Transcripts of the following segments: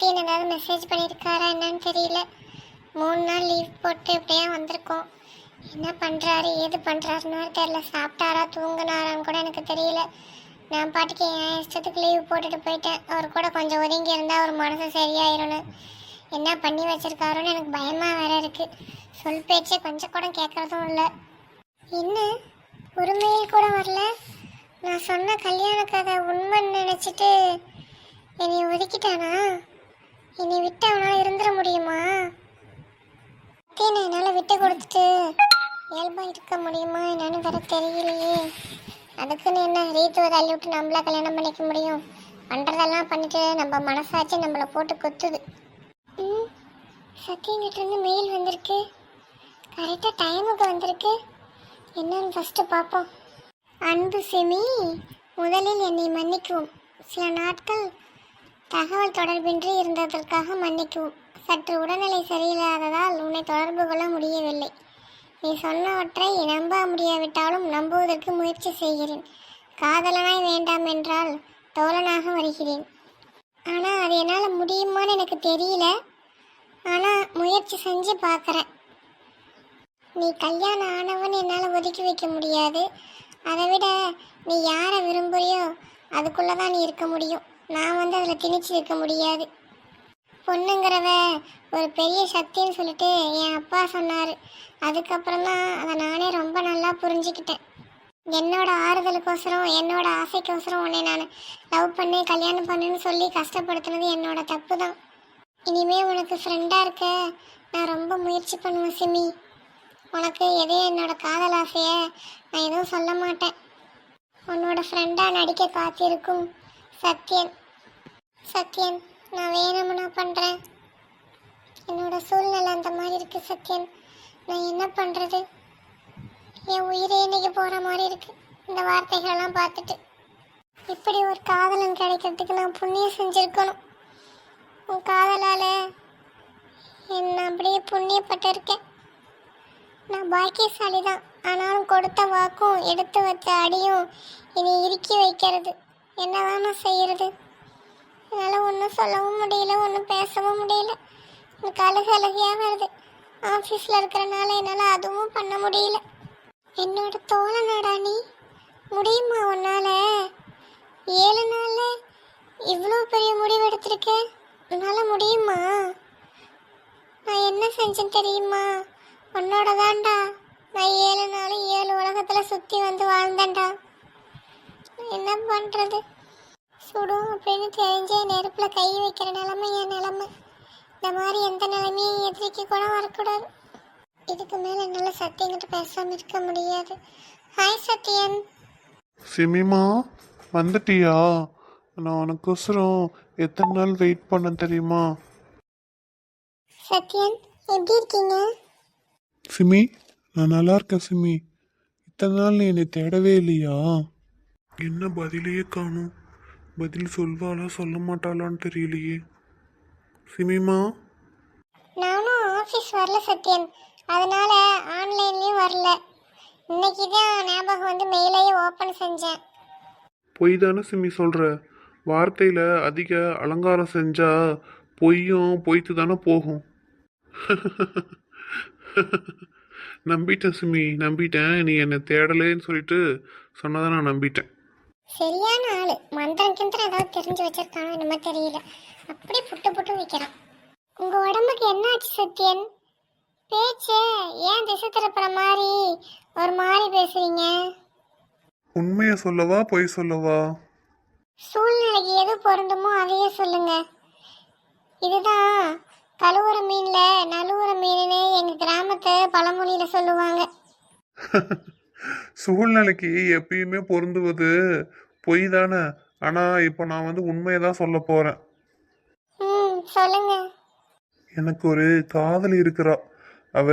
Message பண்ணியிருக்காரா என்னன்னு தெரியல. மூணு நாள் லீவ் போட்டு இப்படியே வந்திருக்கோம். என்ன பண்ணுறாரு ஏது பண்ணுறாருன்னு தெரியல. சாப்பிட்டாரா தூங்குனாரான்னு கூட எனக்கு தெரியல. நான் பாட்டுக்கு என் இஷ்டத்துக்கு லீவ் போட்டுட்டு போயிட்டேன். அவர் கூட கொஞ்சம் ஒதுங்கி இருந்தால் அவர் மனசு சரியாயிரும்னு. என்ன பண்ணி வச்சுருக்காருன்னு எனக்கு பயமாக வேற இருக்குது சொல் பேச்சே கொஞ்சம் கூட கேட்குறதும் இல்லை. என்ன? ஒரு மெயில் கூட வரல. நான் சொன்ன கல்யாண கதை உண்மைன்னு நினச்சிட்டு என்னை ஒதுக்கிட்டானா? என்னை விட்டு அவனால் இருந்துட முடியுமா? அத்தையை என்னால் விட்டு கொடுத்துட்டு இயல்பாக இருக்க முடியுமா என்னன்னு வேற தெரியலையே. அதுக்குன்னு என்ன ரீத்துவை தள்ளி விட்டு நம்மள கல்யாணம் பண்ணிக்க முடியும்? பண்ணுறதெல்லாம் பண்ணிட்டு நம்ம மனசாச்சு நம்மளை போட்டு கொத்துது. ம் சத்தியங்கிட்டருந்து மெயில் வந்திருக்கு. கரெக்டாக டைமுக்கு வந்திருக்கு. என்னன்னு ஃபஸ்ட்டு பார்ப்போம். அன்பு செமி முதலில் என்னை மன்னிக்கவும். சில நாட்கள் தகவல் தொடர்பின்றி இருந்ததற்காக மன்னிக்கவும். சற்று உடல்நிலை சரியில்லாததால் உன்னை தொடர்பு கொள்ள முடியவில்லை. நீ சொன்னவற்றை நம்ப முடியாவிட்டாலும் நம்புவதற்கு முயற்சி செய்கிறேன். காதலனாய் வேண்டாம் என்றால் தோழனாக வருகிறேன். ஆனால் அது என்னால் முடியுமான்னு எனக்கு தெரியல. ஆனால் முயற்சி செஞ்சு பார்க்குறேன் நீ கல்யாணம் ஆனவன் என்னால் ஒதுக்கி வைக்க முடியாது. அதை விட நீ யாரை விரும்புறியோ அதுக்குள்ளே தான் நீ இருக்க முடியும். நான் வந்து அதில் திணிச்சு இருக்க முடியாது. பொண்ணுங்கிறவ ஒரு பெரிய சக்தின்னு சொல்லிட்டு என் அப்பா சொன்னார். அதுக்கப்புறம் தான் அதை நானே ரொம்ப நல்லா புரிஞ்சுக்கிட்டேன். என்னோட ஆறுதலுக்கோசரம் என்னோட ஆசைக்கோசரம் உன்னை நான் லவ் பண்ணி கல்யாணம் பண்ணுன்னு சொல்லி கஷ்டப்படுத்துனது என்னோட தப்பு தான் இனிமேல் உனக்கு ஃப்ரெண்டாக இருக்க நான் ரொம்ப முயற்சி பண்ணுவேன் சிமி. உனக்கு எதே என்னோட காதல் ஆசையை நான் எதுவும் சொல்ல மாட்டேன். உன்னோட ஃப்ரெண்டாக நடிக்க காத்திருக்கும் சத்யன் சத்யன் நான் வேணும்னா பண்ணுறேன் என்னோட சூழ்நிலை அந்த மாதிரி இருக்குது சத்யன். நான் என்ன பண்ணுறது என் உயிரே இன்னைக்கு போகிற மாதிரி இருக்குது இந்த வார்த்தைகளெல்லாம் பார்த்துட்டு. இப்படி ஒரு காதலன் கிடைக்கிறதுக்கு நான் புண்ணியம் செஞ்சுருக்கணும். உன் காதலால் என்ன அப்படியே புண்ணியப்பட்டிருக்கேன். நான் பாக்கியசாலி தான் ஆனாலும் கொடுத்த வாக்கும் எடுத்து வச்ச அடியும் இனி இறுக்கி வைக்கிறது. என்னதான் நான் செய்கிறது ஒன்றும் சொல்லவும் முடியல ஒன்றும் பேசவும் முடியல. எனக்கு அழுகு அழுகையாக வருது. ஆஃபீஸில் இருக்கிறனால என்னால் அதுவும் பண்ண முடியல. என்னோட தோழனாடா நீ? முடியுமா உன்னால்? ஏழு நாளில் இவ்வளோ பெரிய முடிவு எடுத்திருக்கேன் உன்னால் முடியுமா? நான் என்ன செஞ்சேன் தெரியுமா? உன்னோட தான்டா. நான் ஏழு நாள் ஏழு உலகத்தில் சுற்றி வந்து வாழ்ந்தேன்டா. என்ன பண்ணுறது சுடும் அப்படின்னு தெரிஞ்சே நெருப்பில் கை வைக்கிற நிலமை என் நிலமை. இந்த மாதிரி எந்த நிலைமையும் எதிரிக்கு கூட வரக்கூடாது. இதுக்கு மேலே என்னால் சத்தியங்கிட்ட பேசாமல் இருக்க முடியாது. ஹாய் சத்யன். சிமிமா வந்துட்டியா? நான் உனக்கோசரம் எத்தனை நாள் வெயிட் பண்ண தெரியுமா? சத்யன் எப்படி இருக்கீங்க? சிமி நான் நல்லா இருக்கேன் சிமி. இத்தனை நாள் நீ என்னை தேடவே இல்லையா? என்ன பதிலையே காணும். பதில் சொல்வாளா சொல்ல மாட்டாளான்னு தெரியலையே. சிமிமா? நானும் ஆஃபீஸ் வரல சத்யன். அதனால ஆன்லைன்லேயும் வரல. இன்னைக்கு தான் ஞாபகம் வந்து மெயிலையும் ஓப்பன் செஞ்சேன். பொய் தானே சிமி சொல்கிற வார்த்தையில் அதிக அலங்காரம் செஞ்சா பொய்யும் பொய்த்து தானே போகும். நம்பிட்டேன் சிமி நம்பிட்டேன். நீ என்னை தேடலேன்னு சொல்லிட்டு சொன்னதை நான் நம்பிட்டேன். சரியான ஆளு. மந்திரம் கிந்திரம் ஏதாவது தெரிஞ்சு வச்சிருக்கானோ என்னமோ தெரியல. அப்படி புட்டு புட்டு வைக்கிறான். உங்க உடம்புக்கு என்ன ஆச்சு சத்யன்? பேச்சு ஏன் திசை திருப்புற மாதிரி ஒரு மாதிரி பேசுறீங்க? உண்மையை சொல்லவா பொய் சொல்லவா? சூழ்நிலைக்கு எது பொருந்துமோ அதையே சொல்லுங்க. இதுதான் கழுவுற மீன்ல நழுவுற மீனுன்னு எங்க கிராமத்து பழமொழியில சொல்லுவாங்க. சூழ்நிலைக்கு எப்பயுமே பொருந்துவது பொய் தானே. ஆனால் இப்போ நான் வந்து உண்மையை தான் சொல்ல போகிறேன் எனக்கு ஒரு காதலி இருக்கிறா. அவ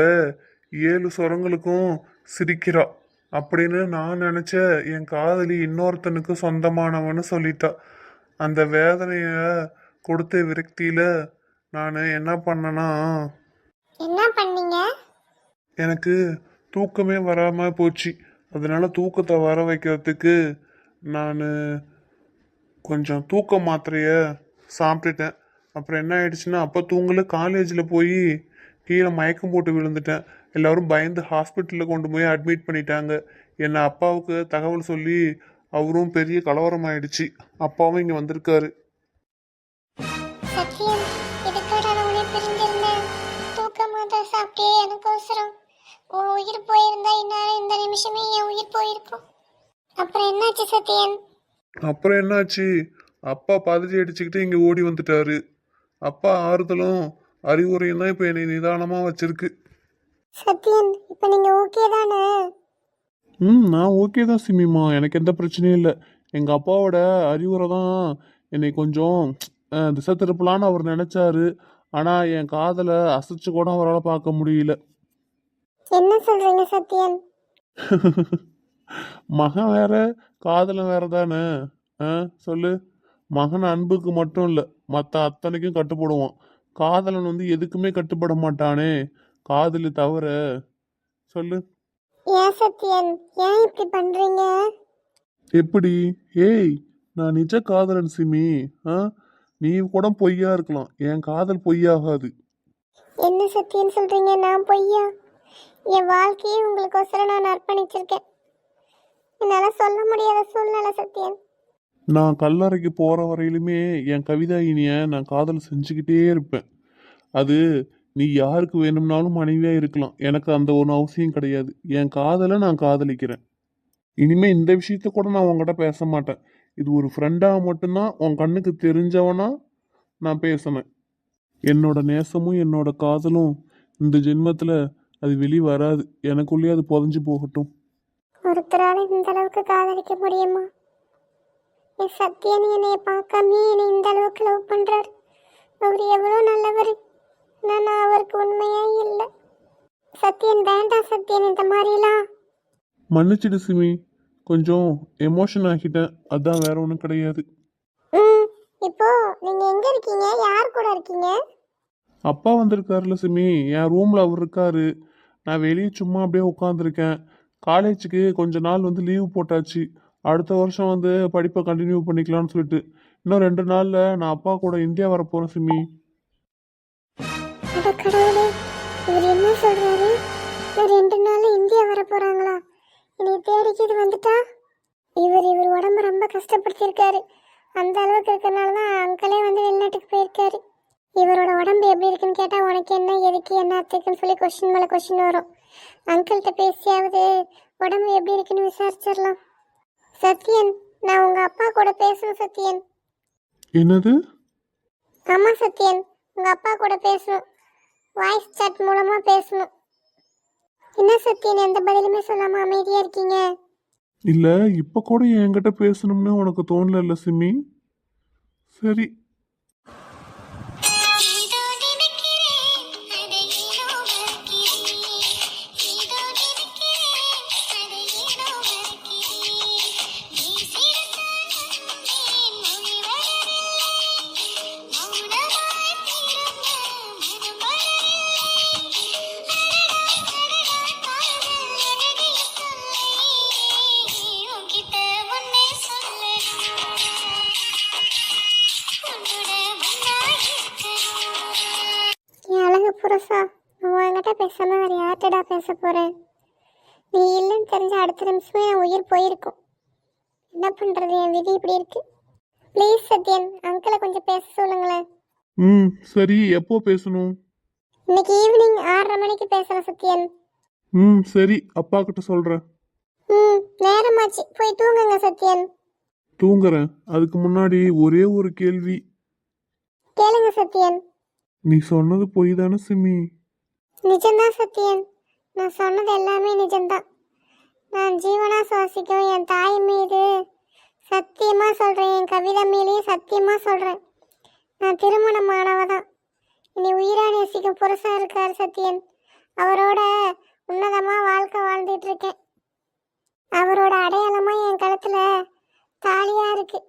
ஏழு சுரங்களுக்கும் சிரிக்கிறா. அப்படின்னு நான் நினச்ச என் காதலி இன்னொருத்தனுக்கு சொந்தமானவன்னு சொல்லிட்டா. அந்த வேதனைய கொடுத்த விரக்தியில நான் என்ன பண்ணேன்னா என்ன பண்ணீங்க? எனக்கு தூக்கமே வராமல் போச்சு. அதனால தூக்கத்தை வர வைக்கிறதுக்கு நான் கொஞ்சம் தூக்க மாத்திரைய சாப்பிட்டுட்டேன். அப்புறம் என்ன ஆயிடுச்சுன்னா அப்போ தூங்கல காலேஜில் போய் கீழே மயக்கம் போட்டு விழுந்துட்டேன். எல்லாரும் பயந்து ஹாஸ்பிட்டலில் கொண்டு போய் அட்மிட் பண்ணிட்டாங்க. என்னை அப்பாவுக்கு தகவல் சொல்லி அவரும் பெரிய கலவரம் ஆயிடுச்சு அப்பாவும் இங்கே வந்திருக்காரு. உயிர் போயிருந்தா இந்நேரம் இந்த நிமிஷமே என் உயிர் போயிருக்கும். அப்புறம் என்னாச்சு சத்தியன் அப்புறம் என்னாச்சு? அப்பா பதறி அடிச்சுக்கிட்டு இங்கே ஓடி வந்துட்டாரு. அப்பா ஆறுதலும் அறிவுரையும் தான் இப்போ என்னை நிதானமாக வச்சிருக்கு. சத்தியன் இப்போ நீங்க ஓகே தானே? ம் நான் ஓகே தான் சிமிமா. எனக்கு எந்த பிரச்சனையும் இல்லை. எங்கள் அப்பாவோட அறிவுரை தான் என்னை கொஞ்சம் திசை திருப்பலான்னு அவர் நினச்சாரு. ஆனால் என் காதலை அசைச்சு கூட அவரால் பார்க்க முடியல. என்ன சொல்றீங்க சத்தியன் மகன் வேற காதலன் வேற தானே சொல்லு. மகன் அன்புக்கு மட்டும் இல்லை மற்ற அத்தனைக்கும் கட்டுப்படுவான். காதலன் வந்து எதுக்குமே கட்டுப்பட மாட்டானே. காதலி தவிர சொல்லு. ஏன் சத்தியன் ஏன் இப்படி பண்றீங்க? எப்படி? ஏய் நான் நிஜ காதலன் சிமி. ஆ நீ கூட பொய்யா இருக்கலாம். என் காதல் பொய்யாகாது. என்ன சத்தியன் சொல்றீங்க? நான் பொய்யா? என் வாழ்க்கையை உங்களுக்கோசரம் நான் அர்ப்பணிச்சிருக்கேன். என்னால சொல்ல முடியாத சூழ்நிலை சத்தியன் நான் கல்லறைக்கு போகிற வரையிலுமே என் கவிதாயினிய நான் காதல் செஞ்சுக்கிட்டே இருப்பேன். அது நீ யாருக்கு வேணும்னாலும் மனைவியாக இருக்கலாம். எனக்கு அந்த ஒரு அவசியம் கிடையாது. என் காதலை நான் காதலிக்கிறேன். இனிமே இந்த விஷயத்த கூட நான் உங்ககிட்ட பேச மாட்டேன். இது ஒரு ஃப்ரெண்டாக மட்டும்தான் உன் கண்ணுக்கு தெரிஞ்சவனா நான் பேசினேன் என்னோட நேசமும் என்னோட காதலும் இந்த ஜென்மத்தில் அது வெளி வராது. எனக்குள்ளேயே அது புதஞ்சு போகட்டும். ஒருத்தரால இந்த அளவுக்கு காதலிக்க முடியுமா? என் சத்தியன் என்னைய பார்க்காம என்னை இந்த அளவுக்கு லவ் பண்றாரு. அவர் எவ்வளோ நல்லவர். நான் அவருக்கு உண்மையே இல்லை. சத்தியன் வேண்டாம் சத்தியன் இந்த மாதிரிலாம். மன்னிச்சிடு சிமி. கொஞ்சம் எமோஷன் ஆகிட்டேன் அதான் வேற ஒன்றும் கிடையாது. ம் இப்போ நீங்க எங்க இருக்கீங்க? யார் கூட இருக்கீங்க? அப்பா வந்திருக்காருல சிமி. என் ரூமில் அவர் இருக்காரு. நான் வெளியே சும்மா அப்படியே உட்காந்துருக்கேன் காலேஜுக்கு கொஞ்ச நாள் வந்து லீவு போட்டாச்சு. அடுத்த வருஷம் வந்து படிப்பை கண்டினியூ பண்ணிக்கலாம்னு சொல்லிட்டு. இன்னும் ரெண்டு நாளில் நான் அப்பா கூட இந்தியா வரப்போகிறேன் சிமி அட கடவுளே என்ன சொல்றாரு? ரெண்டு நாள்ல இந்தியா வர போறாங்களா என்னை தேடிக்கிட்டு வந்துட்டா? இவர் இவர் உடம்ப ரொம்ப கஷ்டப்படுத்தியிருக்காரு. அந்த அளவுக்கு இருக்கறனால தான் அங்கிளே வந்து வெளிநாட்டுக்கு போயிருக்காரு. இவரோட உடம்பு எப்படி இருக்குன்னு கேட்டா உனக்கு என்ன எதுக்கு என்ன அத்தைக்குன்னு சொல்லி கொஸ்டின் மேல கொஸ்டின் வரும். அங்கிள்கிட்ட பேசியாவது உடம்பு எப்படி இருக்குன்னு விசாரிச்சிடலாம். சத்யன் நான் உங்க அப்பா கூட பேசணும் சத்யன். என்னது? ஆமா சத்யன் உங்க அப்பா கூட பேசணும். வாய்ஸ் சாட் மூலமா பேசணும். என்ன சத்யன் எந்த பதிலுமே சொல்லாம அமைதியா இருக்கீங்க? இல்லை இப்போ கூட என்கிட்ட பேசணும்னு உனக்கு தோணல சிமி சரி நான் உன்கிட்ட பேசாம வேற யார்கிட்டடா பேச போறேன் நீ இல்லைன்னு தெரிஞ்ச அடுத்த நிமிஷமே என் உயிர் போயிருக்கும். என்ன பண்றது? என் விதி இப்படி இருக்கு. ப்ளீஸ் சத்யன் அங்கிளை கொஞ்சம் பேச சொல்லுங்களேன். ம் சரி எப்போ பேசணும்? இன்னைக்கு ஈவினிங் ஆறரை மணிக்கு பேசுறேன் சத்யன். ம் சரி அப்பா கிட்ட சொல்கிறேன் ம் நேரமாச்சு. போய் தூங்குங்க சத்யன். தூங்குறேன். அதுக்கு முன்னாடி ஒரே ஒரு கேள்வி. கேளுங்க சத்யன். நீ சொன்னது பொய் தானே சிமி? நிஜம்தான் சத்யன். நான் சொன்னது எல்லாமே நிஜம்தான். நான் ஜீவனா சுவாசிக்கும் என் தாய் மீது சத்தியமாக சொல்கிறேன் என் கவிதை மேலேயும் சத்தியமாக சொல்கிறேன் நான் திருமணமானவ தான் இனி உயிரா நேசிக்கும் புருஷன் இருக்கார் சத்யன். அவரோட உன்னதமாக வாழ்க்கை வாழ்ந்துட்டு இருக்கேன் அவரோட அடையாளமாக என் கழுத்தில் தாலியாக இருக்கு.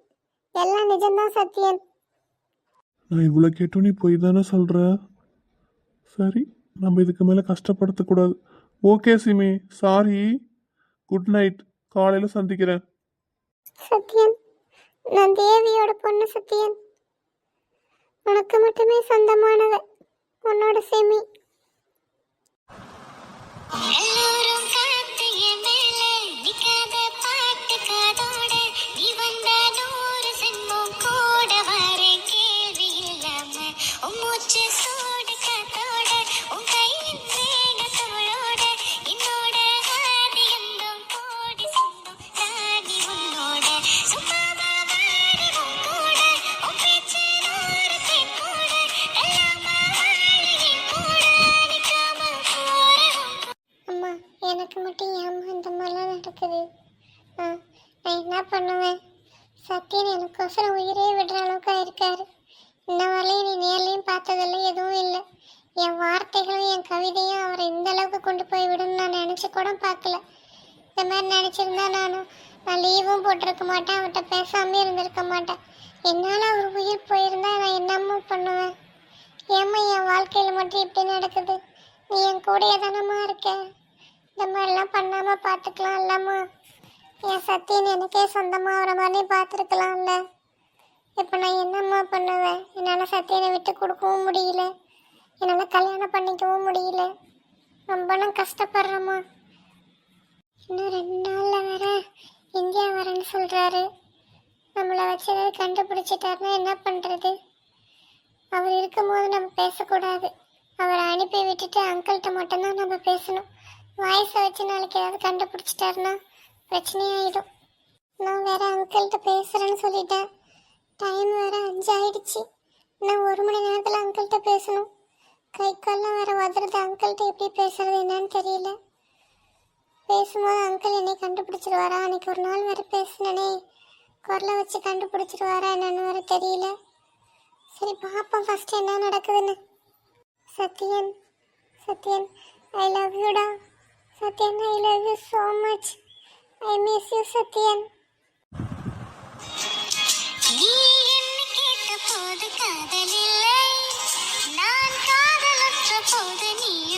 எல்லாம் நிஜம்தான் சத்யன். நான் இவ்வளோ கேட்டோன்னே போய் தானே சொல்கிற சரி. நம்ம இதுக்கு மேலே கஷ்டப்படுத்தக்கூடாது okay Simi. Sorry good night காலையில் சந்திக்கிறேன். சத்யன் நான் தேவியோட பொண்ணு சத்யன். உனக்கு மட்டுமே சொந்தமானவ உன்னோட சிமி. எல்லோரும் இருக்குது. ஆ நான் என்ன பண்ணுவேன்? சத்தியன் எனக்கோசரம் உயிரே விடுற அளவுக்கு இருக்காரு. இந்த வரலையும் நீ நேர்லையும் பார்த்ததில்ல எதுவும் இல்லை. என் வார்த்தைகளும் என் கவிதையும் அவரை இந்த அளவுக்கு கொண்டு போய் விடும்னு நான் நினச்சி கூட பார்க்கல. இந்த மாதிரி நினச்சிருந்தா நானும் நான் லீவும் போட்டிருக்க மாட்டேன் அவர்கிட்ட பேசாமே இருந்திருக்க மாட்டேன். என்னால் அவர் உயிர் போயிருந்தா நான் என்னமோ பண்ணுவேன்? ஏம்மா என் வாழ்க்கையில் மட்டும் இப்படி நடக்குது? நீ என் கூடயே தானம்மா இருக்க? இந்த மாதிரிலாம் பண்ணாம பார்த்துக்கலாம் இல்லம்மா என் சத்தியன் எனக்கே சொந்தமாக வர மாதிரி பார்த்துருக்கலாம்ல இப்போ நான் என்னம்மா பண்ணுவேன்? என்னால் சத்தியனை விட்டு கொடுக்கவும் முடியல. என்னால் கல்யாணம் பண்ணிக்கவும் முடியல. ரொம்ப நான் கஷ்டப்படுறேம்மா. இன்னும் ரெண்டு நாளில் வர இந்தியா வரேன்னு சொல்கிறாரு நம்மளை வச்சு ஏதாவது கண்டுபிடிச்சிட்டாருன்னா என்ன பண்ணுறது அவர் இருக்கும்போது நம்ம பேசக்கூடாது. அவரை அனுப்பி விட்டுட்டு அங்கிள்கிட்ட மட்டும்தான் நம்ம பேசணும். வாய்ஸை வச்சு நாளைக்கு ஏதாவது கண்டுபிடிச்சிட்டாருன்னா பிரச்சனையாயிடும். நான் வேற அங்கிள்கிட்ட பேசுகிறேன்னு சொல்லிட்டேன். டைம் வேற அஞ்சாயிடுச்சு. நான் ஒரு மணி நேரத்தில் அங்கிள்கிட்ட பேசணும். கை கால்லாம் வேற உதறது அங்கிள்கிட்ட எப்படி பேசுறது என்னன்னு தெரியல. பேசும்போது அங்கிள் என்னை கண்டுபிடிச்சிருவாரா? அன்னைக்கு ஒரு நாள் வேற பேசினனே. குரலை வச்சு கண்டுபிடிச்சிருவாரா என்னன்னு வேற தெரியல. சரி பாப்போம் ஃபர்ஸ்ட் என்ன நடக்குதுன்னு. Sathyan Sathyan I love யூடா Sathyan I love you so much I miss you Sathyan நீ என்ன கேட்ட போது காதலில்லை நான் காதலற்ற போது நீயும்